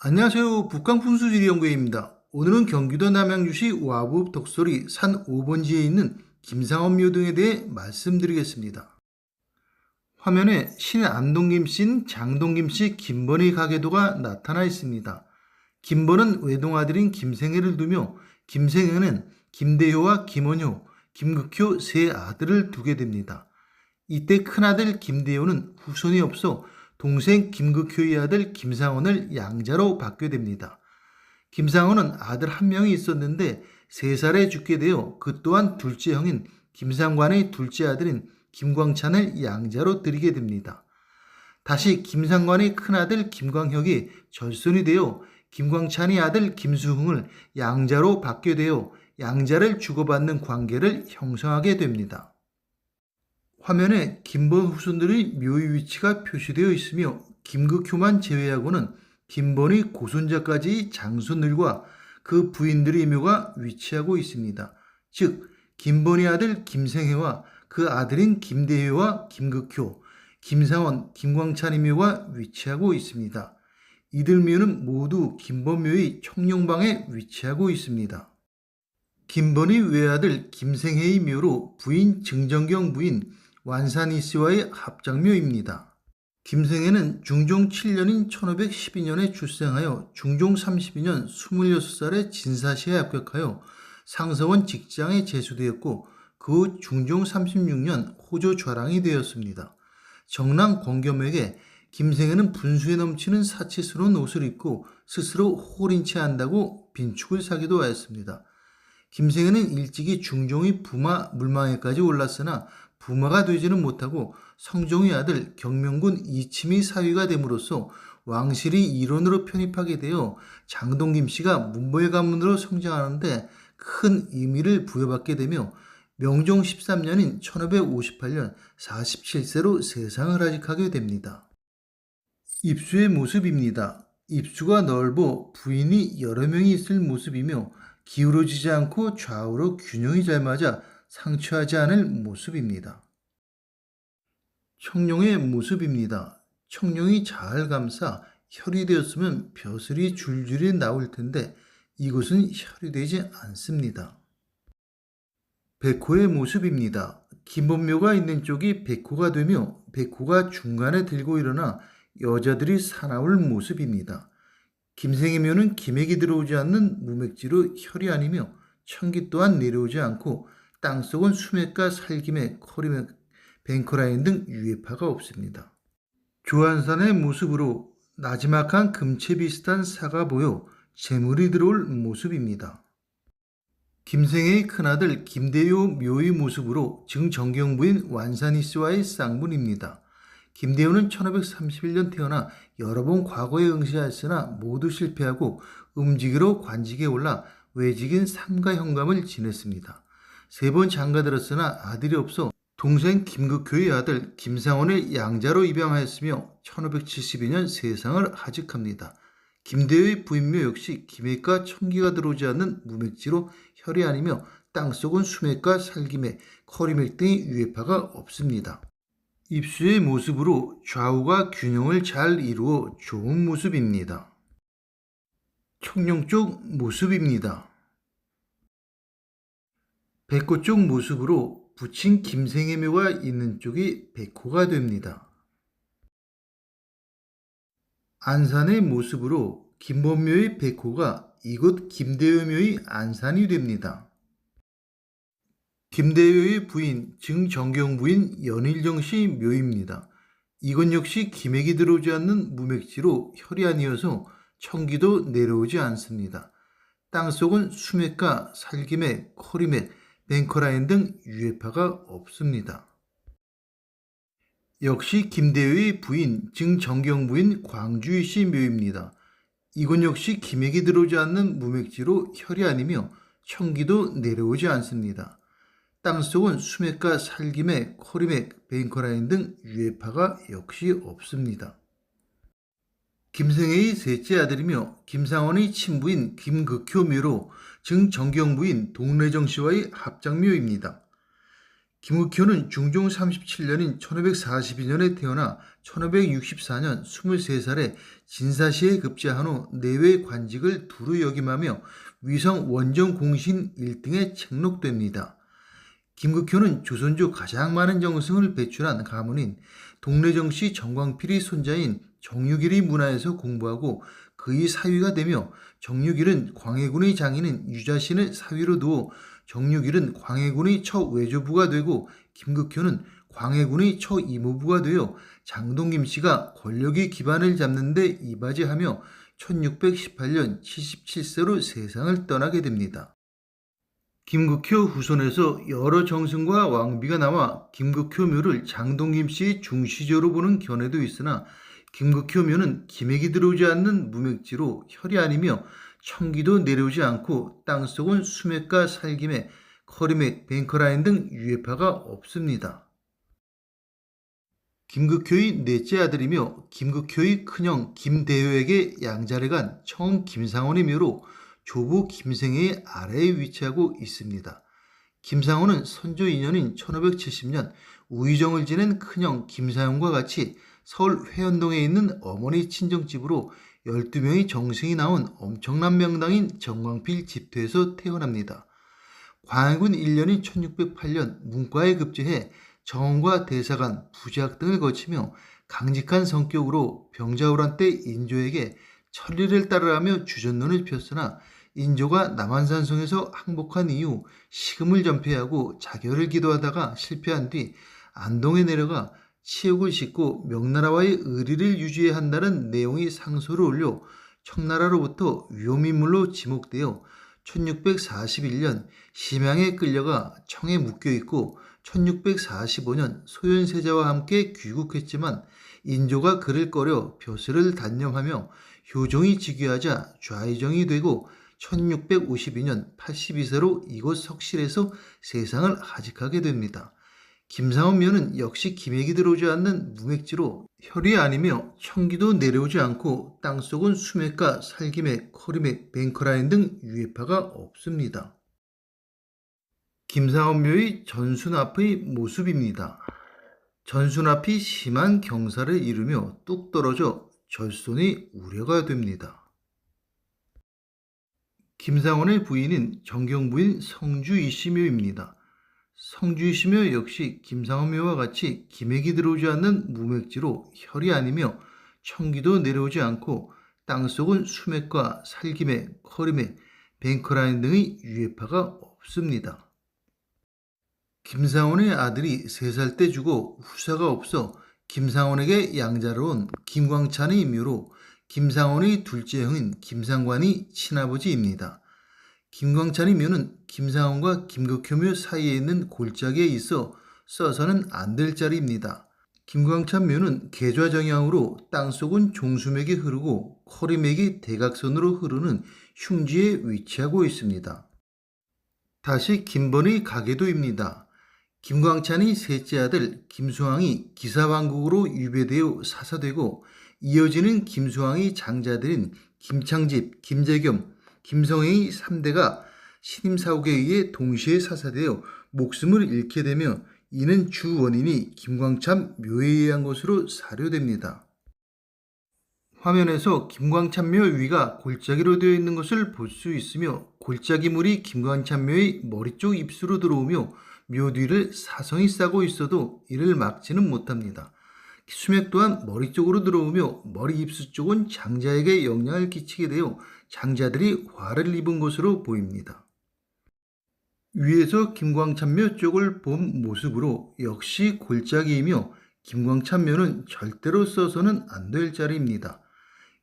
안녕하세요. 북강풍수지리연구회입니다. 오늘은 경기도 남양주시 와부 덕소리 산 5번지에 있는 김상원 묘등에 대해 말씀드리겠습니다. 화면에 신 안동김 씨인 장동김 씨 김번의 가계도가 나타나 있습니다. 김번은 외동아들인 김생애를 두며 김생애는 김대효와 김원효, 김극효 세 아들을 두게 됩니다. 이때 큰아들 김대효는 후손이 없어 동생 김극효의 아들 김상원을 양자로 받게 됩니다. 김상원은 아들 한 명이 있었는데 세 살에 죽게 되어 그 또한 둘째 형인 김상관의 둘째 아들인 김광찬을 양자로 드리게 됩니다. 다시 김상관의 큰아들 김광혁이 절손이 되어 김광찬의 아들 김수흥을 양자로 받게 되어 양자를 주고받는 관계를 형성하게 됩니다. 화면에 김번 후손들의 묘의 위치가 표시되어 있으며 김극효만 제외하고는 김번의 고손자까지 장손들과 그 부인들의 묘가 위치하고 있습니다. 즉 김번의 아들 김생혜와 그 아들인 김대효와 김극효, 김상원, 김광찬의 묘가 위치하고 있습니다. 이들 묘는 모두 김번묘의 청룡방에 위치하고 있습니다. 김번의 외아들 김생혜의 묘로 부인 증정경 부인 완산이 씨와의 합작묘입니다. 김생애는 중종 7년인 1512년에 출생하여 중종 32년 26살에 진사시에 합격하여 상서원 직장에 제수되었고 그 후 중종 36년 호조 좌랑이 되었습니다. 정랑 권겸에게 김생애는 분수에 넘치는 사치스러운 옷을 입고 스스로 호린 채 한다고 빈축을 사기도 하였습니다. 김생애는 일찍이 중종의 부마 물망에까지 올랐으나 부마가 되지는 못하고 성종의 아들 경명군 이침이 사위가 됨으로써 왕실이 일원으로 편입하게 되어 장동김 씨가 문보의 가문으로 성장하는데 큰 의미를 부여받게 되며 명종 13년인 1558년 47세로 세상을 하직하게 됩니다. 입수의 모습입니다. 입수가 넓어 부인이 여러 명이 있을 모습이며 기울어지지 않고 좌우로 균형이 잘 맞아 상처하지 않을 모습입니다. 청룡의 모습입니다. 청룡이 잘 감싸 혈이 되었으면 벼슬이 줄줄이 나올 텐데 이곳은 혈이 되지 않습니다. 백호의 모습입니다. 김범묘가 있는 쪽이 백호가 되며 백호가 중간에 들고 일어나 여자들이 사나울 모습입니다. 김생의 묘는 기맥이 들어오지 않는 무맥지로 혈이 아니며 천기 또한 내려오지 않고 땅속은 수맥과 살김에 커리맥, 뱅커라인 등 유해파가 없습니다. 조한산의 모습으로 나지막한 금채 비슷한 사가 보여 재물이 들어올 모습입니다. 김생의 큰아들 김대효 묘의 모습으로 증정경부인 완산이 씨와의 쌍문입니다. 김대효는 1531년 태어나 여러 번 과거에 응시하였으나 모두 실패하고 음직으로 관직에 올라 외직인 삼가 현감을 지냈습니다. 세 번 장가 들었으나 아들이 없어 동생 김극효의 아들 김상원을 양자로 입양하였으며 1572년 세상을 하직합니다. 김대효의 부인묘 역시 기맥과 청기가 들어오지 않는 무맥지로 혈이 아니며 땅속은 수맥과 살기맥, 커리맥 등의 유해파가 없습니다. 입수의 모습으로 좌우가 균형을 잘 이루어 좋은 모습입니다. 청룡 쪽 모습입니다. 백호 쪽 모습으로 붙인 김생의 묘가 있는 쪽이 백호가 됩니다. 안산의 모습으로 김범묘의 백호가 이곳 김대효묘의 안산이 됩니다. 김대효의 부인 증정경 부인 연일정 씨 묘입니다. 이건 역시 기맥이 들어오지 않는 무맥지로 혈이 아니어서 청기도 내려오지 않습니다. 땅속은 수맥과 살기맥, 코리맥, 뱅커라인 등 유해파가 없습니다. 역시 김대효의 부인 증정경 부인 광주의 씨 묘입니다. 이건 역시 기맥이 들어오지 않는 무맥지로 혈이 아니며 청기도 내려오지 않습니다. 땅속은 수맥과 살기맥, 코리맥, 베인커라인 등 유해파가 역시 없습니다. 김생애의 셋째 아들이며 김상원의 친부인 김극효 묘로 증정경 부인 동래정 씨와의 합작묘입니다. 김국효는 중종 37년인 1542년에 태어나 1564년 23살에 진사시에 급제한 후 내외 관직을 두루 역임하며 위성 원정 공신 1등에 책록됩니다. 김국효는 조선조 가장 많은 정승을 배출한 가문인 동래정씨 정광필이 손자인 정유길이 문화에서 공부하고 그의 사위가 되며 정유길은 광해군의 장인인 유자신을 사위로 두어 정유길은 광해군의 첫 외조부가 되고 김극효는 광해군의 첫 이모부가 되어 장동김 씨가 권력의 기반을 잡는 데 이바지하며 1618년 77세로 세상을 떠나게 됩니다. 김극효 후손에서 여러 정승과 왕비가 나와 김극효 묘를 장동김 씨의 중시조로 보는 견해도 있으나 김극효 묘는 기맥이 들어오지 않는 무맥지로 혈이 아니며 청기도 내려오지 않고 땅속은 수맥과 살김에 커리맥, 뱅커라인 등 유해파가 없습니다. 김극효의 넷째 아들이며 김극효의 큰형 김대효에게 양자를 간 처음 김상원의 묘로 조부 김생의 아래에 위치하고 있습니다. 김상원은 선조 2년인 1570년 우의정을 지낸 큰형 김사용과 같이 서울 회원동에 있는 어머니 친정집으로 12명의 정승이 나온 엄청난 명당인 정광필 집토에서 태어납니다. 광해군 1년인 1608년 문과에 급제해 정원과 대사관, 부작 등을 거치며 강직한 성격으로 병자호란 때 인조에게 천리를 따르라며 주전론을 폈으나 인조가 남한산성에서 항복한 이후 식음을 전폐하고 자결을 기도하다가 실패한 뒤 안동에 내려가 치욕을 싣고 명나라와의 의리를 유지해야 한다는 내용의 상소를 올려 청나라로부터 위험인물로 지목되어 1641년 심양에 끌려가 청에 묶여 있고 1645년 소현세자와 함께 귀국했지만 인조가 그를 꺼려 벼슬을 단념하며 효종이 즉위하자 좌의정이 되고 1652년 82세로 이곳 석실에서 세상을 하직하게 됩니다. 묘는 역시 기맥이 들어오지 않는 무맥지로 혈이 아니며 청기도 내려오지 않고 땅속은 수맥과 살기맥, 커리맥, 뱅커라인 등 유해파가 없습니다. 김상원 묘의 전순 앞의 모습입니다. 전순 앞이 심한 경사를 이루며 뚝 떨어져 절손이 우려가 됩니다. 김상원의 부인인 정경부인 성주 이시묘입니다. 성주이시며 역시 김상원묘와 같이 기맥이 들어오지 않는 무맥지로 혈이 아니며 청기도 내려오지 않고 땅속은 수맥과 살기맥, 허리맥, 뱅커라인 등의 유해파가 없습니다. 김상원의 아들이 세살때 죽어 후사가 없어 김상원에게 양자로 온 김광찬의 묘로 김상원의 둘째 형인 김상관이 친아버지입니다. 김광찬의 묘는 김상원과 김극효묘 사이에 있는 골짜기에 있어 써서는 안 될 자리입니다. 김광찬 묘는 계좌 정향으로 땅속은 종수맥이 흐르고 커리맥이 대각선으로 흐르는 흉지에 위치하고 있습니다. 다시 김번의 가계도입니다. 김광찬이 셋째 아들 김수왕이 기사왕국으로 유배되어 사사되고 이어지는 김수왕의 장자들인 김창집, 김재겸, 김성행의 3대가 신임 사옥에 의해 동시에 사사되어 목숨을 잃게 되며 이는 주 원인이 김광참 묘에 의한 것으로 사료됩니다. 화면에서 김광참묘 위가 골짜기로 되어 있는 것을 볼 수 있으며 골짜기 물이 김광참묘의 머리 쪽 입수로 들어오며 묘 뒤를 사성이 싸고 있어도 이를 막지는 못합니다. 수맥 또한 머리 쪽으로 들어오며 머리 입수 쪽은 장자에게 영향을 끼치게 되어 장자들이 화를 입은 것으로 보입니다. 위에서 김광찬묘 쪽을 본 모습으로 역시 골짜기이며 김광찬묘는 절대로 써서는 안 될 자리입니다.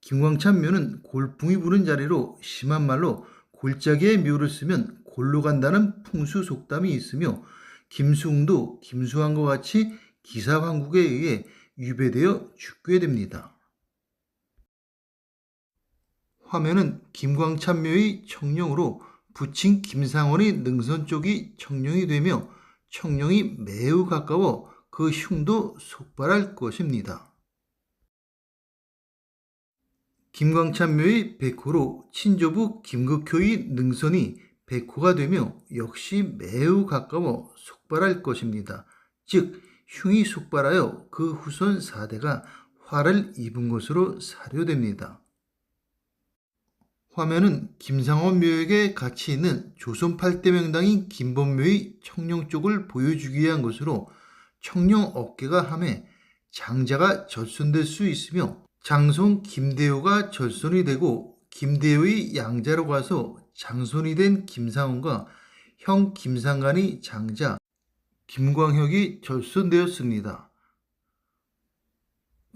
김광찬묘는 골풍이 부는 자리로 심한 말로 골짜기에 묘를 쓰면 골로 간다는 풍수 속담이 있으며 김수웅도 김수환과 같이 기사왕국에 의해 유배되어 죽게 됩니다. 화면은 김광찬 묘의 청룡으로 부친 김상원의 능선 쪽이 청룡이 되며 청룡이 매우 가까워 그 흉도 속발할 것입니다. 김광찬 묘의 백호로 친조부 김극효의 능선이 백호가 되며 역시 매우 가까워 속발할 것입니다. 즉 흉이 속발하여 그 후손 4대가 화를 입은 것으로 사료됩니다. 화면은 김상원 묘역에 같이 있는 조선 8대 명당인 김범묘의 청령 쪽을 보여주기 위한 것으로 청령 어깨가 함에 장자가 절손될 수 있으며 장손 김대호가 절손이 되고 김대호의 양자로 가서 장손이 된 김상원과 형 김상관이 장자 김광혁이 절손되었습니다.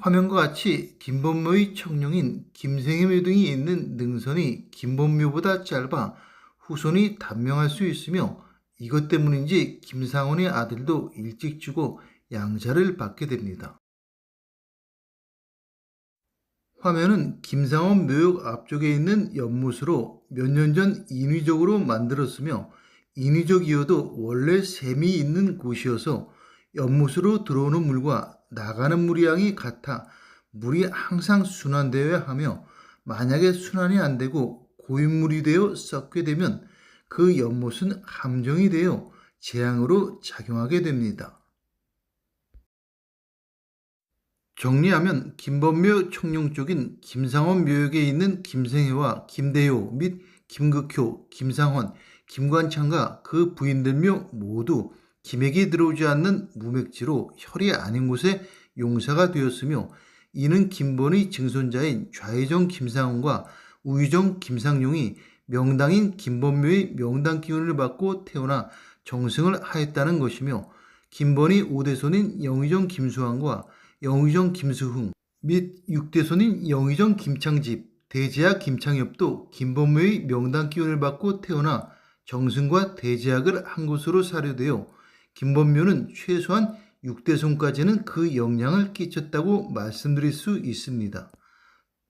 화면과 같이 김범묘의 청룡인 김생의 등이 있는 능선이 김범묘보다 짧아 후손이 단명할 수 있으며 이것 때문인지 김상원의 아들도 일찍 죽어 양자를 받게 됩니다. 화면은 김상원 묘역 앞쪽에 있는 연못으로 몇 년 전 인위적으로 만들었으며 인위적이어도 원래 샘이 있는 곳이어서 연못으로 들어오는 물과 나가는 물의 양이 같아 물이 항상 순환되어야 하며 만약에 순환이 안 되고 고인물이 되어 썩게 되면 그 연못은 함정이 되어 재앙으로 작용하게 됩니다. 정리하면 김범묘 청룡 쪽인 김상원 묘역에 있는 김생혜와 김대효 및 김극효, 김상헌, 김관창과 그 부인들 묘 모두 기맥이 들어오지 않는 무맥지로 혈이 아닌 곳에 용사가 되었으며 이는 김본의 증손자인 좌회정 김상원과 우유정 김상용이 명당인 김범묘의 명당 기운을 받고 태어나 정승을 하였다는 것이며 김본의 5대손인 영의정 김수환과 영의정 김수흥 및 6대손인 영의정 김창집, 대제학 김창엽도 김범묘의 명당 기운을 받고 태어나 정승과 대제학을 한 것으로 사료되어 김범묘는 최소한 6대손까지는 그 영향을 끼쳤다고 말씀드릴 수 있습니다.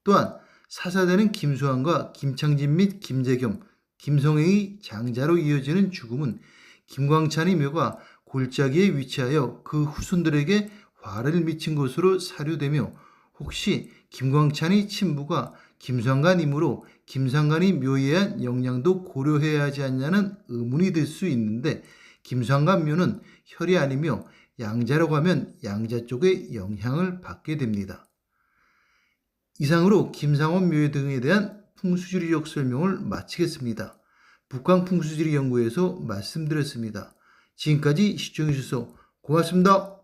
또한 사사되는 김수환과 김창진 및 김재겸, 김성행의 장자로 이어지는 죽음은 김광찬의 묘가 골짜기에 위치하여 그 후손들에게 화를 미친 것으로 사료되며 혹시 김광찬의 친부가 김상관이므로 김상관이 묘에 한 영향도 고려해야 하지 않냐는 의문이 들 수 있는데 김상관 묘는 혈이 아니며 양자라고 하면 양자 쪽의 영향을 받게 됩니다. 이상으로 김상원 묘 등에 대한 풍수지리적 설명을 마치겠습니다. 북광풍수지리 연구에서 말씀드렸습니다. 지금까지 시청해주셔서 고맙습니다.